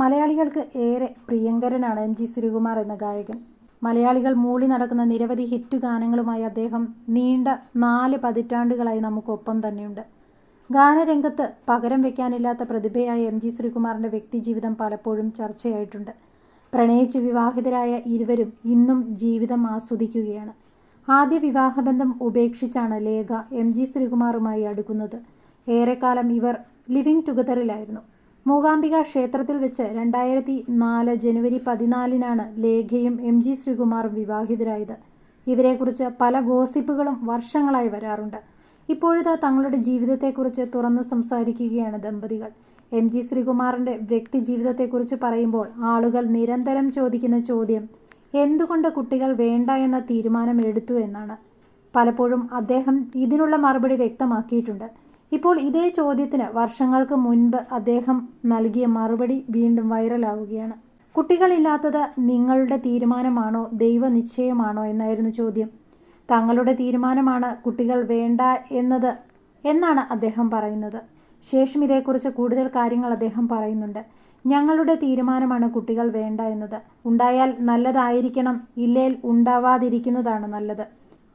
മലയാളികൾക്ക് ഏറെ പ്രിയങ്കരനാണ് M G Sreekumar എന്ന ഗായകൻ. മലയാളികൾ മൂളി നടക്കുന്ന നിരവധി ഹിറ്റ് ഗാനങ്ങളുമായി അദ്ദേഹം നീണ്ട നാല് പതിറ്റാണ്ടുകളായി നമുക്കൊപ്പം തന്നെയുണ്ട്. ഗാനരംഗത്ത് പകരം വെക്കാനില്ലാത്ത പ്രതിഭയായ എം ജി ശ്രീകുമാറിന്റെ വ്യക്തിജീവിതം പലപ്പോഴും ചർച്ചയായിട്ടുണ്ട്. പ്രണയിച്ച് വിവാഹിതരായ ഇരുവരും ഇന്നും ജീവിതം ആസ്വദിക്കുകയാണ്. ആദ്യ വിവാഹബന്ധം ഉപേക്ഷിച്ചാണ് ലേഖ എം ജി ശ്രീകുമാറുമായി അടുക്കുന്നത്. ഏറെക്കാലം ഇവർ ലിവിംഗ് ടുഗദറിലായിരുന്നു. മൂകാംബിക ക്ഷേത്രത്തിൽ വെച്ച് രണ്ടായിരത്തി നാല് ജനുവരി പതിനാലിനാണ് ലേഖയും എം ജി ശ്രീകുമാറും വിവാഹിതരായത്. ഇവരെക്കുറിച്ച് പല ഗോസിപ്പുകളും വർഷങ്ങളായി വരാറുണ്ട്. ഇപ്പോഴത്തെ തങ്ങളുടെ ജീവിതത്തെക്കുറിച്ച് തുറന്ന് സംസാരിക്കുകയാണ് ദമ്പതികൾ. എം ജി ശ്രീകുമാറിന്റെ വ്യക്തി ജീവിതത്തെക്കുറിച്ച് പറയുമ്പോൾ ആളുകൾ നിരന്തരം ചോദിക്കുന്ന ചോദ്യം എന്തുകൊണ്ട് കുട്ടികൾ വേണ്ട എന്ന തീരുമാനം എടുത്തു? എന്നാണ്. പലപ്പോഴും അദ്ദേഹം ഇതിനുള്ള മറുപടി വ്യക്തമാക്കിയിട്ടുണ്ട്. ഇപ്പോൾ ഇതേ ചോദ്യത്തിന് വർഷങ്ങൾക്ക് മുൻപ് അദ്ദേഹം നൽകിയ മറുപടി വീണ്ടും വൈറലാവുകയാണ്. കുട്ടികളില്ലാത്തത് നിങ്ങളുടെ തീരുമാനമാണോ ദൈവനിശ്ചയമാണോ എന്നായിരുന്നു ചോദ്യം. തങ്ങളുടെ തീരുമാനമാണ് കുട്ടികൾ വേണ്ട എന്നത് എന്നാണ് അദ്ദേഹം പറയുന്നത്. ശേഷം ഇതേക്കുറിച്ച് കൂടുതൽ കാര്യങ്ങൾ അദ്ദേഹം പറയുന്നുണ്ട്. ഞങ്ങളുടെ തീരുമാനമാണ് കുട്ടികൾ വേണ്ട എന്നത്. ഉണ്ടായാൽ നല്ലതായിരിക്കണം ഇല്ലേൽ ഉണ്ടാവാതിരിക്കുന്നതാണ് നല്ലത്.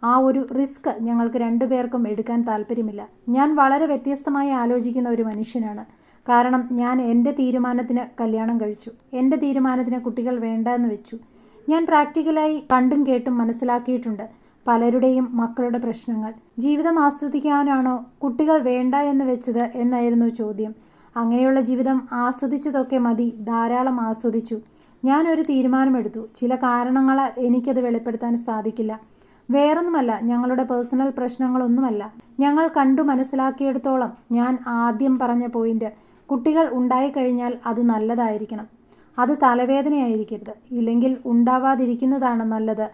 ആ ഒരു റിസ്ക് ഞങ്ങൾക്ക് രണ്ടുപേർക്കും എടുക്കാൻ താല്പര്യമില്ല ഞാൻ വളരെ വ്യത്യസ്തമായി ആലോചിക്കുന്ന ഒരു മനുഷ്യനാണ്. കാരണം ഞാൻ എന്റെ തീരുമാനത്തിന് കല്യാണം കഴിച്ചു. എന്റെ തീരുമാനത്തിന് കുട്ടികൾ വേണ്ട എന്ന് വെച്ചു. ഞാൻ പ്രാക്ടിക്കലായി കണ്ടും കേട്ടും മനസ്സിലാക്കിയിട്ടുണ്ട് പലരുടെയും മക്കളുടെ പ്രശ്നങ്ങൾ. ജീവിതം ആസ്വദിക്കാനാണോ കുട്ടികൾ വേണ്ട എന്ന് വെച്ചത് എന്നായിരുന്നു ചോദ്യം. അങ്ങനെയുള്ള ജീവിതം ആസ്വദിച്ചതൊക്കെ മതി ധാരാളം ആസ്വദിച്ചു. ഞാനൊരു തീരുമാനമെടുത്തു. ചില കാരണങ്ങളാൽ എനിക്കത് വെളിപ്പെടുത്താൻ സാധിക്കില്ല. വേറൊന്നുമല്ല ഞങ്ങളുടെ പേഴ്സണൽ പ്രശ്നങ്ങളൊന്നുമല്ല. ഞങ്ങൾ കണ്ടു മനസ്സിലാക്കിയെടുത്തോളം ഞാൻ ആദ്യം പറഞ്ഞ പോയിന്റ് കുട്ടികൾ ഉണ്ടായിക്കഴിഞ്ഞാൽ അത് നല്ലതായിരിക്കണം. അത് തലവേദനയായിരിക്കരുത്. ഇല്ലെങ്കിൽ ഉണ്ടാവാതിരിക്കുന്നതാണ് നല്ലത്.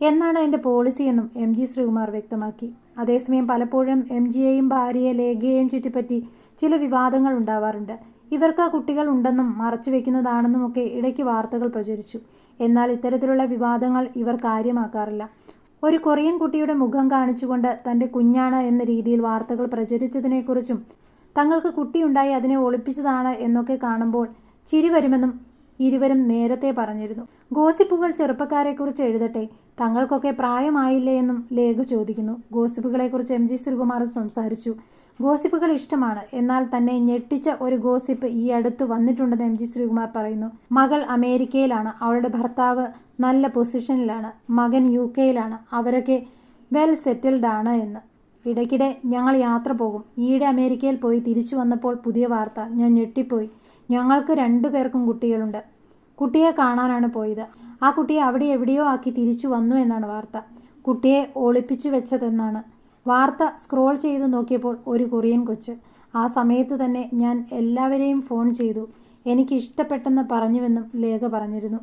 എന്നാണ് എന്റെ പോളിസി എന്നും എം ജി ശ്രീകുമാർ വ്യക്തമാക്കി. അതേസമയം പലപ്പോഴും എം ജിയെയും ഭാര്യയെ ലേഖയെയും ചുറ്റിപ്പറ്റി ചില വിവാദങ്ങൾ ഉണ്ടാവാറുണ്ട്. ഇവർക്ക് കുട്ടികൾ ഉണ്ടെന്നും മറച്ചു വെക്കുന്നതാണെന്നുമൊക്കെ ഇടയ്ക്ക് വാർത്തകൾ പ്രചരിച്ചു. എന്നാൽ ഇത്തരത്തിലുള്ള വിവാദങ്ങൾ ഇവർ കാര്യമാക്കാറില്ല. ഒരു കൊറിയൻ കുട്ടിയുടെ മുഖം കാണിച്ചുകൊണ്ട് തന്റെ കുഞ്ഞാണ് എന്ന രീതിയിൽ വാർത്തകൾ പ്രചരിച്ചതിനെക്കുറിച്ചും തങ്ങൾക്ക് കുട്ടിയുണ്ടായി അതിനെ ഒളിപ്പിച്ചതാണ് എന്നൊക്കെ കാണുമ്പോൾ ചിരി വരുമെന്നും ഇരുവരും നേരത്തെ പറഞ്ഞിരുന്നു. ഗോസിപ്പുകൾ ചെറുപ്പക്കാരെക്കുറിച്ച് എഴുതട്ടെ തങ്ങൾക്കൊക്കെ പ്രായമായില്ലേ എന്നും ലേഖ ചോദിക്കുന്നു. ഗോസിപ്പുകളെക്കുറിച്ച് എം ജി ശ്രീകുമാർ സംസാരിച്ചു. ഗോസിപ്പുകൾ ഇഷ്ടമാണ്. എന്നാൽ തന്നെ ഞെട്ടിച്ച ഒരു ഗോസിപ്പ് ഈ അടുത്ത് വന്നിട്ടുണ്ടെന്ന് എം ജി ശ്രീകുമാർ പറയുന്നു. മകൾ അമേരിക്കയിലാണ്. അവളുടെ ഭർത്താവ് നല്ല പൊസിഷനിലാണ്. മകൻ യു കെയിലാണ് അവരൊക്കെ വെൽ സെറ്റിൽഡ് ആണ് എന്ന്. ഇടയ്ക്കിടെ ഞങ്ങൾ യാത്ര പോകും. ഈയിടെ അമേരിക്കയിൽ പോയി തിരിച്ചു വന്നപ്പോൾ പുതിയ വാർത്ത. ഞാൻ ഞെട്ടിപ്പോയി. ഞങ്ങൾക്ക് രണ്ടു പേർക്കും കുട്ടികളുണ്ട്. കുട്ടിയെ കാണാനാണ് പോയത്. ആ കുട്ടിയെ അവിടെ എവിടെയോ ആക്കി തിരിച്ചു വന്നു എന്നാണ് വാർത്ത. കുട്ടിയെ ഒളിപ്പിച്ചു വെച്ചതെന്നാണ്. വാർത്ത സ്ക്രോൾ ചെയ്ത് നോക്കിയപ്പോൾ ഒരു കൊറിയൻ കൊച്ച്. ആ സമയത്ത് തന്നെ ഞാൻ എല്ലാവരെയും ഫോൺ ചെയ്തു. എനിക്ക് ഇഷ്ടപ്പെട്ടെന്ന് പറഞ്ഞുവെന്നും ലേഖ പറഞ്ഞിരുന്നു.